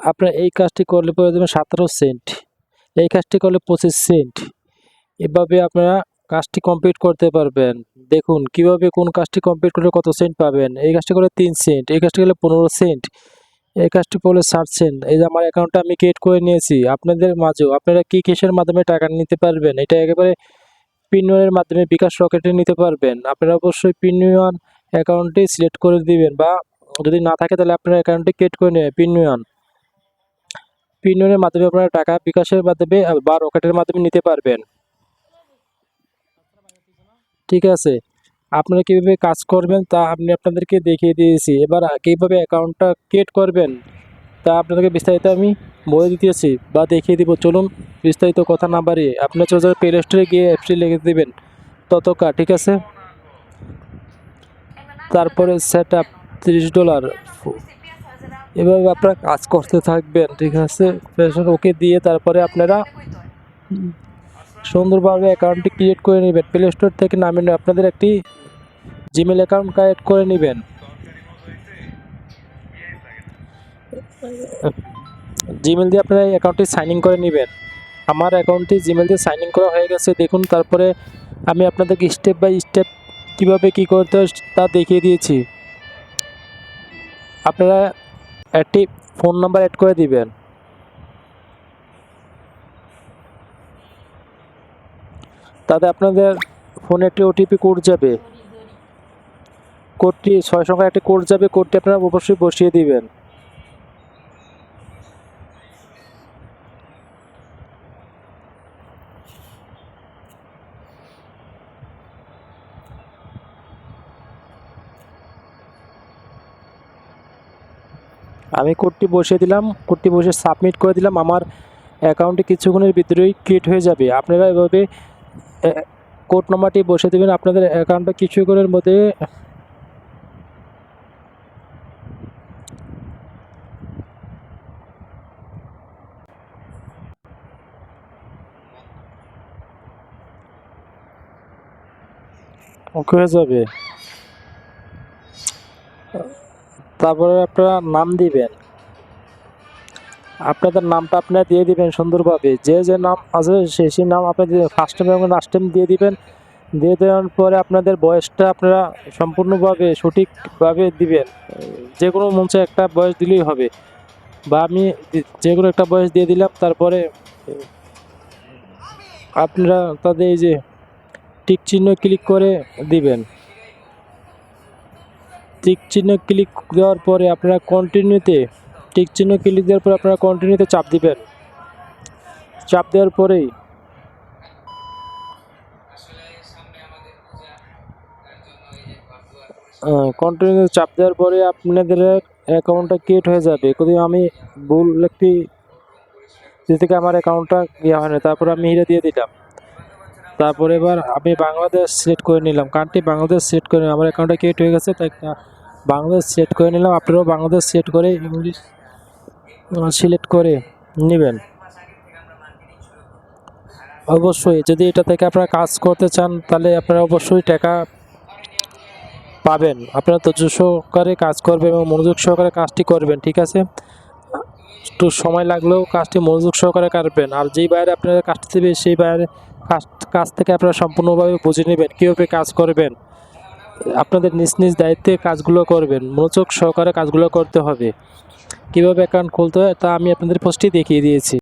আপনার এই কাজটি করলে পরে দেবেন সতেরো সেন্ট। এই কাজটি করলে পঁচিশ সেন্ট। এভাবে আপনারা কাজটি কমপ্লিট করতে পারবেন। দেখুন, কীভাবে কোন কাজটি কমপ্লিট করলে কত সেন্ট পাবেন? এই কাজটি করলে তিন সেন্ট, এই কাজটি করলে পনেরো সেন্ট, এই কাজটি করলে ষাট সেন্ট। এই যে আমার অ্যাকাউন্টটা আমি ক্রিয়েট করে নিয়েছি, আপনাদের মাঝেও আপনারা কি কিসের মাধ্যমে টাকা নিতে পারবেন? এটা একেবারে পিনওয়ানের মাধ্যমে বিকাশ রকেটে নিতে পারবেন। আপনারা অবশ্যই পিনিয়ন অ্যাকাউন্টটি সিলেক্ট করে দিবেন বা যদি না থাকে তাহলে আপনার অ্যাকাউন্টটি ক্রিয়েট করে নেবেন পিনিয়ন পিনিয়নের মাধ্যমে আপনারা টাকা বিকাশের মাধ্যমে বা রকেটের মাধ্যমে নিতে পারবেন। ঠিক আছে? আপনারা কীভাবে কাজ করবেন তা আমি আপনাদেরকে দেখিয়ে দিয়েছি। এবার কীভাবে অ্যাকাউন্টটা ক্রিয়েট করবেন তা আপনাদেরকে বিস্তারিত আমি বলে দিতেছি বা দেখিয়ে দিব। চলুন বিস্তারিত কথা না বাড়িয়ে আপনার চলে যাবে প্লে স্টোরে গিয়ে অ্যাপসটি লিখে দেবেন ততকা, ঠিক আছে? তারপরে সেট আপ তিরিশ ডলার এভাবে আপনারা কাজ করতে থাকবেন, ঠিক আছে? ফ্যাশন ওকে দিয়ে তারপরে আপনারা সুন্দরভাবে অ্যাকাউন্টটি ক্রিয়েট করে নেবেন। প্লে স্টোর থেকে নামিয়ে আপনাদের একটি জিমেল অ্যাকাউন্ট ক্রিয়েট করে নেবেন। জিমেল দিয়ে আপনারা এই অ্যাকাউন্টটি সাইন ইন করে নেবেন। আমার অ্যাকাউন্টটি জিমেল দিয়ে সাইন ইন করা হয়ে গেছে। দেখুন, তারপরে আমি আপনাদেরকে স্টেপ বাই স্টেপ কীভাবে কী করতে হয় তা দেখিয়ে দিয়েছি। আপনারা একটি ফোন নাম্বার অ্যাড করে দিবেন। তাতে আপনাদের ফোনে একটি ওটিপি কোড যাবে। কোডটি ছয় সংখ্যার একটি কোড যাবে। কোডটি আপনারা অবশ্যই বসিয়ে দিবেন। আমি কোডটি বসিয়ে দিলাম কোডটি বসে সাবমিট করে দিলাম। আমার অ্যাকাউন্টে কিছুক্ষণের ভিতরেই ক্রিয়েট হয়ে যাবে। আপনারা এভাবে কোড নাম্বারটি বসে দেবেন, আপনাদের অ্যাকাউন্টটা কিছুক্ষণের মধ্যে ওকে হয়ে যাবে। তারপরে আপনারা নাম দিবেন। আপনাদের নামটা আপনারা দিয়ে দিবেন সুন্দরভাবে। যে যে নাম আছে, সে সেই নাম আপনি ফার্স্ট টাইম এবং লাস্ট টাইম দিয়ে দিবেন। দিয়ে দেওয়ার পরে আপনাদের বয়সটা আপনারা সম্পূর্ণভাবে সঠিকভাবে দিবেন। যে কোনো মঞ্চে একটা বয়স দিলেই হবে। বা আমি যে কোনো একটা বয়স দিয়ে দিলাম, তারপরে আপনারা তাদের এই যে টিক চিহ্ন ক্লিক করে দিবেন। টিক চিহ্ন ক্লিক দেওয়ার পরে আপনারা কন্টিনিউতে টিক চিহ্ন ক্লিক দেওয়ার পরে আপনারা কন্টিনিউতে চাপ দিবেন। চাপ দেওয়ার পরেই কন্টিনিউ চাপ দেওয়ার পরে আপনাদের অ্যাকাউন্টটা ক্রিয়েট হয়ে যাবে। যদি আমি ভুল একটি থেকে আমার অ্যাকাউন্টটা ইয়ে হয় না, তারপরে আমি হিরে দিয়ে দিলাম। তারপরে এবার আমি বাংলাদেশ সিলেক্ট করে নিলাম। কান্ট্রি বাংলাদেশ সিলেক্ট করে আমার অ্যাকাউন্টটা ক্রিয়েট হয়ে গেছে, তাই বাংলাদেশ সিলেক্ট করে নিলাম। আপনারাও বাংলাদেশ সিলেক্ট করে ইংলিশ সিলেক্ট করে নেবেন। অবশ্যই, যদি এটা থেকে আপনারা কাজ করতে চান, তাহলে আপনারা অবশ্যই টাকা পাবেন। আপনারা ধৈর্য সহকারে কাজ করবেন এবং মনোযোগ সহকারে কাজটি করবেন, ঠিক আছে? একটু সময় লাগলেও কাজটি মনোযোগ সহকারে কাটবেন। আর যেই বাইরে আপনারা কাজটি দেবে সেই বাইরে কাজ কাজ থেকে আপনারা সম্পূর্ণভাবে বুঝে নেবেন কীভাবে কাজ করবেন। আপনাদের নিজ নিজ দায়িত্বে কাজগুলো করবেন, মনোযোগ সহকারে কাজগুলো করতে হবে। কীভাবে অ্যাকাউন্ট খুলতে হয় তা আমি আপনাদের পোস্টে দেখিয়ে দিয়েছি।